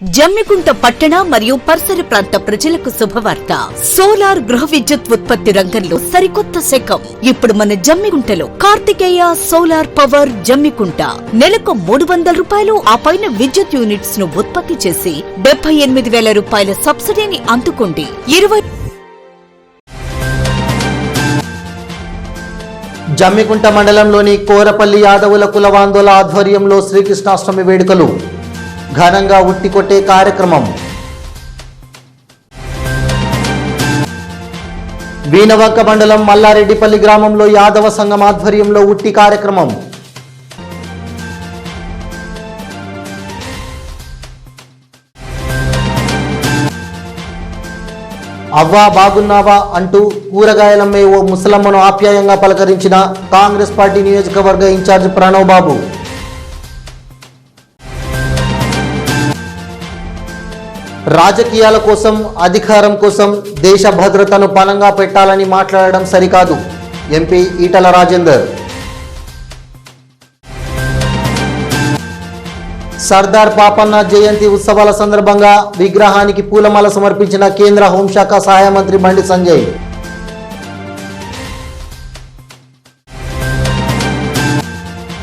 జమ్మికుంట పట్టణ మరియు పరిసర ప్రాంత ప్రజలకు శుభవార్త. సోలార్ గృహ విద్యుత్ ఉత్పత్తి రంగంలో సరికొత్త శకం. ఇప్పుడు మన జమ్మికుంటలో కార్తికేయ సోలార్ పవర్ జమ్మికుంట. నెలకు మూడు వందల రూపాయలు ఆ పైన విద్యుత్ యూనిట్స్ను ఉత్పత్తి చేసి డెబ్బై ఎనిమిది వేల రూపాయల సబ్సిడీని అందుకోండి. ఇరవై జమ్మికుంట మండలంలోని కోరపల్లి యాదవుల కులవాందోల ఆధ్వర్యంలో శ్రీకృష్ణాష్టమి వేడుకలు. ఘనంగా ఉట్టి కొట్టే కార్యక్రమం. వీణవంక మండలం మల్లారెడ్డిపల్లి గ్రామంలో యాదవ సంఘం ఆధ్వర్యంలో ఉట్టి కార్యక్రమం. అవ్వా బాగున్నావా అంటూ కూరగాయలమ్మే ఓ ముసలమ్మను ఆప్యాయంగా పలకరించిన కాంగ్రెస్ పార్టీ నియోజకవర్గ ఇన్ఛార్జ్ ప్రణవ్ బాబు. రాజకీయాల కోసం అధికారం కోసం దేశ భద్రతను పణంగా పెట్టాలని మాట్లాడడం సరికాదు. ఎంపీ ఈటల రాజేందర్. సర్దార్ పాపన్న జయంతి ఉత్సవాల సందర్భంగా విగ్రహానికి పూలమాల సమర్పించిన కేంద్ర హోంశాఖ సహాయ మంత్రి బండి సంజయ్.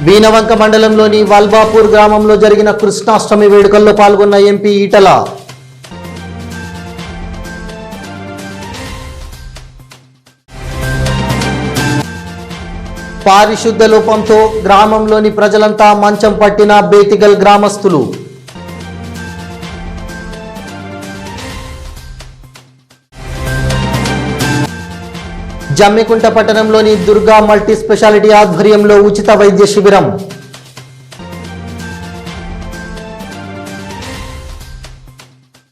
బీనవంక మండలంలోని వల్బాపూర్ గ్రామంలో జరిగిన కృష్ణాష్టమి వేడుకల్లో పాల్గొన్న ఎంపీ ఈటల. పారిశుద్ధ లోపంతో గ్రామంలోని ప్రజలంతా మంచం పట్టిన బేతిగల్ గ్రామస్తులు. జమ్మికుంట పట్టణంలోని దుర్గా మల్టీ స్పెషాలిటీ ఆధ్వర్యంలో ఉచిత వైద్య శిబిరం.